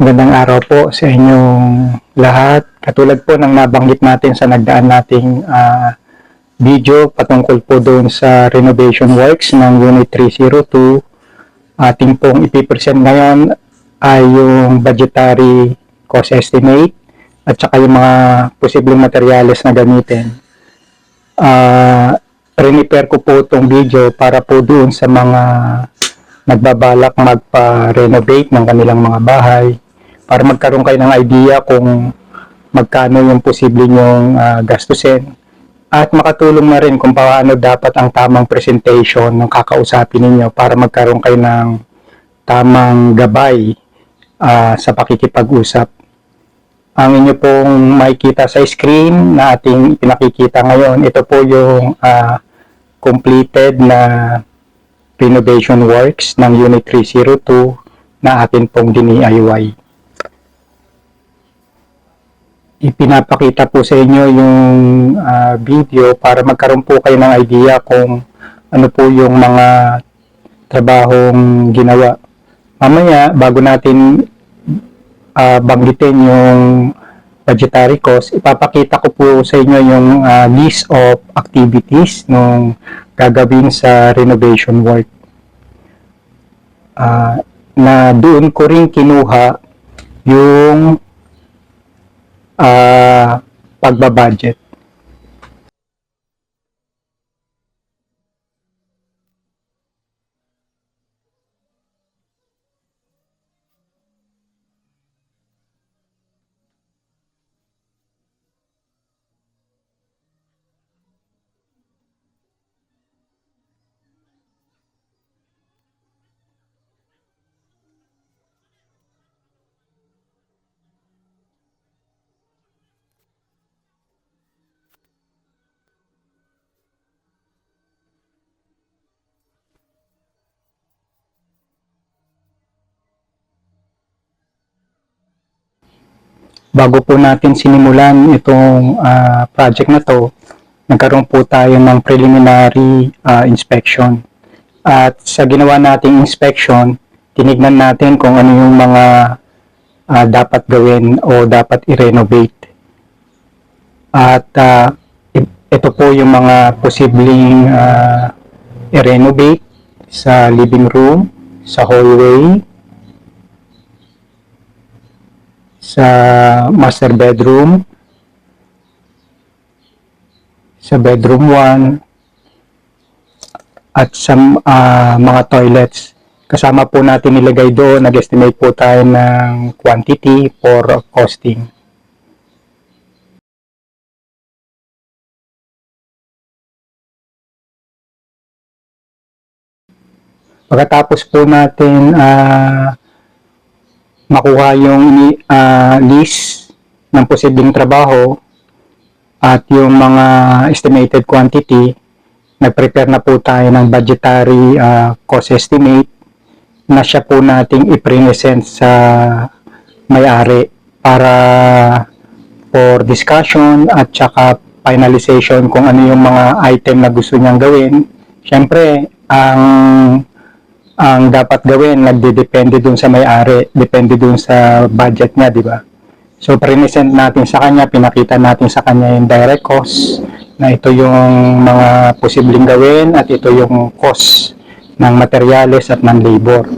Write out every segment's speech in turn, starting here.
Magandang araw po sa inyong lahat. Katulad po ng nabanggit natin sa nagdaan nating ah, video patungkol po doon sa renovation works ng Unit 302. Ating pong ipipresent ngayon ay yung budgetary cost estimate at saka yung mga posibleng materyales na gamitin. Ah, prepare ko po itong video para po doon sa mga nagbabalak magpa-renovate ng kanilang mga bahay para magkaroon kayo ng idea kung magkano yung posible nyong ah, gastusin at makatulong na rin kung paano dapat ang tamang presentation ng kakausapin ninyo para magkaroon kayo ng tamang gabay ah, sa pakikipag-usap. Ang inyo pong makikita sa screen na ating pinakikita ngayon, ito po yung ah, completed na renovation works ng Unit 302 na atin pong DIY. Ipinapakita po sa inyo yung ah, video para magkaroon po kayo ng idea kung ano po yung mga trabahong ginawa. Mamaya, bago natin ah, banggitin yung budgetary cost, ipapakita ko po sa inyo yung ah, list of activities nung gagawin sa renovation work. Ah, na doon ko rin kinuha yung ah pagbabudget. Bago po natin sinimulan itong ah, project na to, nagkaroon po tayo ng preliminary ah, inspection. At sa ginawa nating inspection, tinignan natin kung ano yung mga ah, dapat gawin o dapat i-renovate. At i- ito po yung mga posibleng ah, i-renovate sa living room, sa hallway, sa master bedroom, sa bedroom 1, at sa ah, mga toilets. Kasama po natin nilagay doon, nag-estimate po tayo ng quantity for costing. Pagkatapos po natin ah, makuha yung ini- ah, list ng posibleng trabaho at yung mga estimated quantity, nag-prepare na po tayo ng budgetary ah, cost estimate na siya po nating i-present sa may-ari para for discussion at saka finalization kung ano yung mga item na gusto niyang gawin. Siyempre, ang ang dapat gawin, nagdedepende dun sa may-ari, depende dun sa budget niya, di ba? So, present natin sa kanya, pinakita natin sa kanya yung direct cost, na ito yung mga posibleng gawin at ito yung cost ng materyales at ng labor.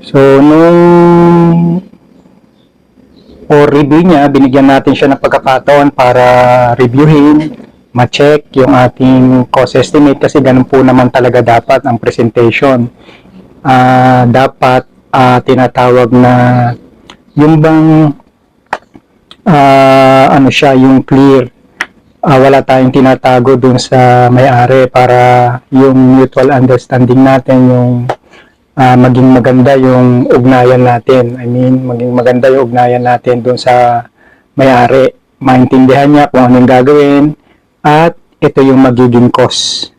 So, nung for review niya, binigyan natin siya ng pagkakataon para reviewin, ma-check yung ating cost estimate kasi ganun po naman talaga dapat ang presentation. Ah, dapat ah, tinatawag na yung bang ah, ano siya, yung clear. Ah, wala tayong tinatago dun sa may-ari para yung mutual understanding natin, yung ah, maging maganda yung ugnayan natin. I mean, maging maganda yung ugnayan natin dun sa may-ari. Maintindihan niya kung anong gagawin at ito yung magiging cost.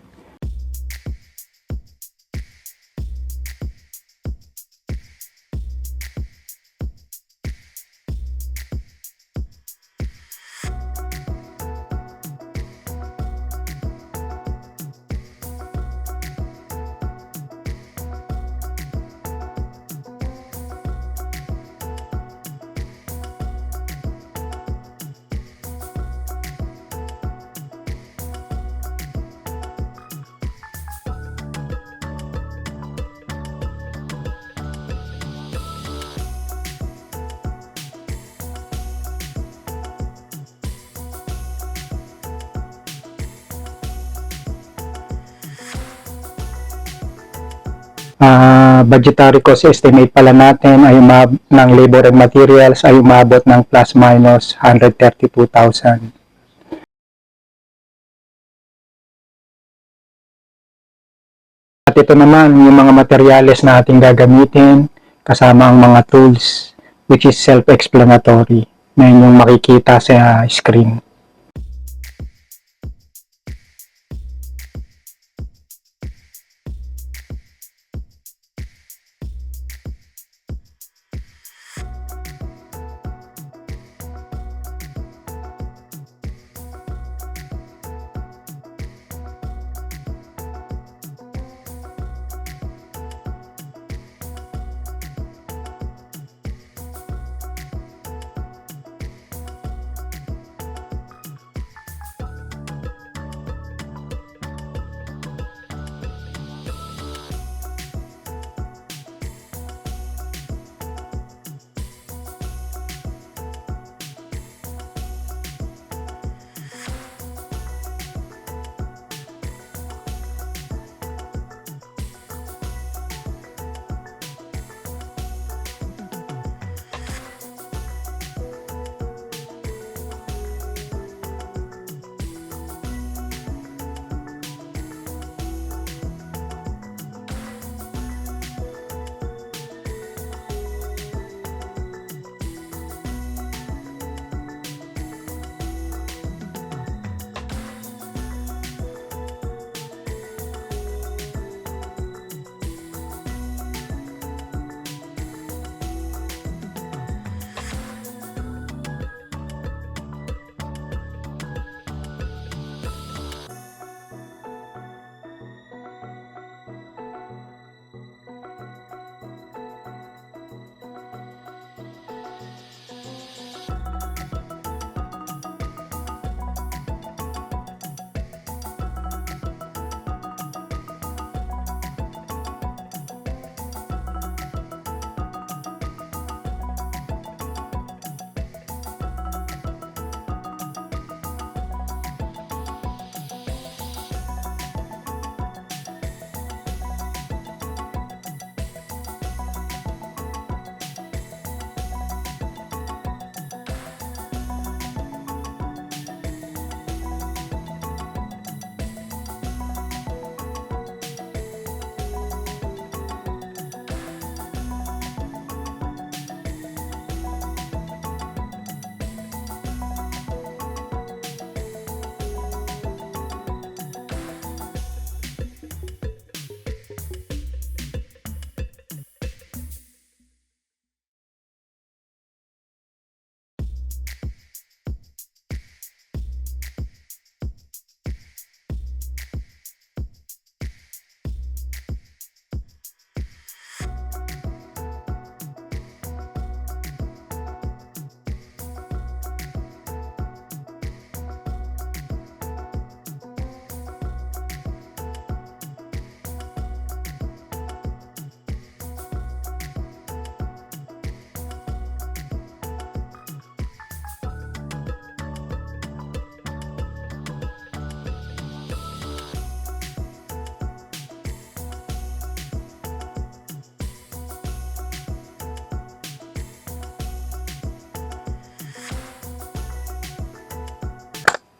Ah, budgetary cost estimate pala natin ay umab- ng labor and materials ay umabot ng plus minus 132,000. At ito naman yung mga materyales na ating gagamitin kasama ang mga tools which is self-explanatory na inyong makikita sa screen.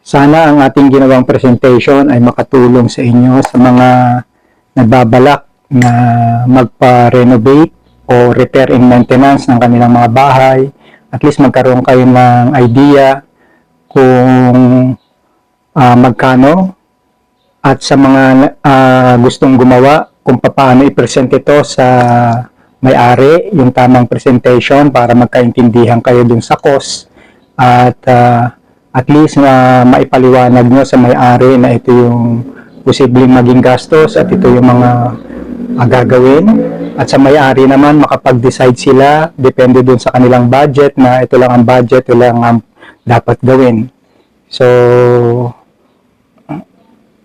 Sana ang ating ginawang presentation ay makatulong sa inyo sa mga nagbabalak na magpa-renovate o repair and maintenance ng kanilang mga bahay. At least magkaroon kayo ng idea kung ah, magkano at sa mga ah, gustong gumawa kung paano i-present ito sa may-ari, yung tamang presentation para magkaintindihan kayo dun sa cost at ah, at least na maipaliwanag nyo sa may-ari na ito yung posibleng maging gastos at ito yung mga gagawin. At sa may-ari naman, makapag-decide sila, depende dun sa kanilang budget, na ito lang ang budget, ito lang ang dapat gawin. So,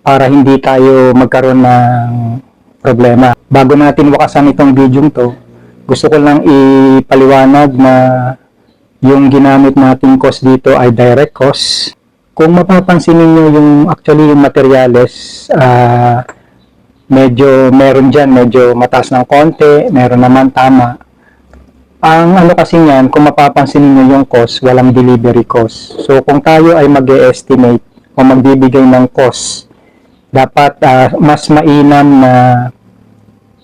para hindi tayo magkaroon ng problema. Bago natin wakasan itong video to, gusto ko lang ipaliwanag na yung ginamit nating cost dito ay direct cost. Kung mapapansin niyo yung actually yung materials, ah, medyo meron dyan, medyo mataas ng konti, meron naman tama. Ang ano kasi niyan, kung mapapansin niyo yung cost, walang delivery cost. So kung tayo ay mag estimate o magbibigay ng cost, dapat ah, mas mainam na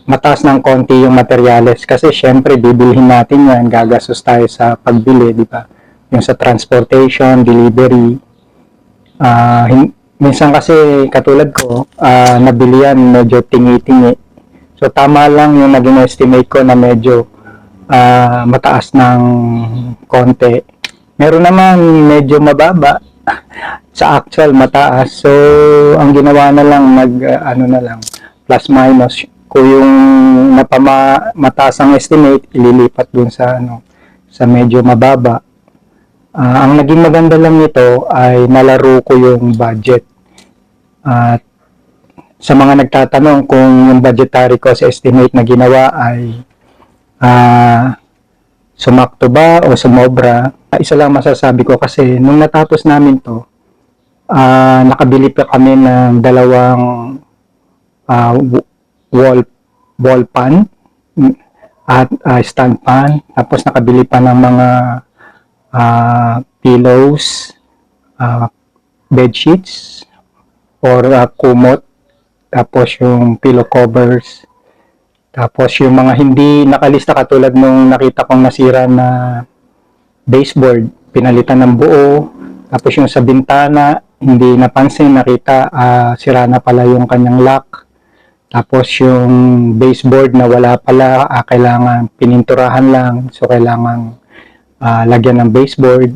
mataas ng konti yung materyales kasi syempre bibilhin natin yan, gagastos tayo sa pagbili, di ba? Yung sa transportation, delivery. Hin- minsan kasi katulad ko, ah, nabili yan medyo tingi-tingi. So tama lang yung naging estimate ko na medyo ah, mataas ng konti. Meron naman medyo mababa sa actual mataas. So ang ginawa na lang nag ah, ano na lang plus minus kung yung napama mataas ang estimate ililipat dun sa ano sa medyo mababa. Ah, ang naging maganda lang nito ay nalaro ko yung budget. At sa mga nagtatanong kung yung budgetary cost estimate na ginawa ay ah sumakto ba o sumobra, ah, isa lang masasabi ko kasi nung natapos namin to, ah nakabili pa kami ng dalawang w- wall wall pan mm, at ah, stand pan. Tapos nakabili pa ng mga ah, pillows ah, bed sheets or ah, kumot. Tapos yung pillow covers. Tapos yung mga hindi nakalista katulad nung nakita kong nasira na baseboard pinalitan ng buo. Tapos yung sa bintana hindi napansin nakita ah, sira na pala yung kanyang lock tapos yung baseboard na wala pala, ah, kailangan pininturahan lang. So, kailangan ah, lagyan ng baseboard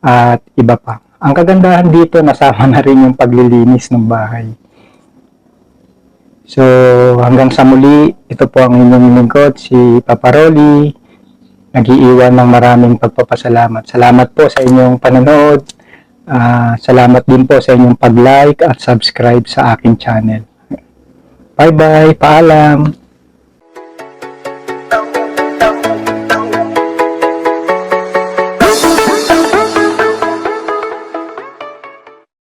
at iba pa. Ang kagandahan dito, nasama na rin yung paglilinis ng bahay. So, hanggang sa muli, ito po ang inyong lingkod, si Papa Rolly. Nag-iiwan ng maraming pagpapasalamat. Salamat po sa inyong panonood. Ah, salamat din po sa inyong pag-like at subscribe sa aking channel. Bye-bye. Paalam.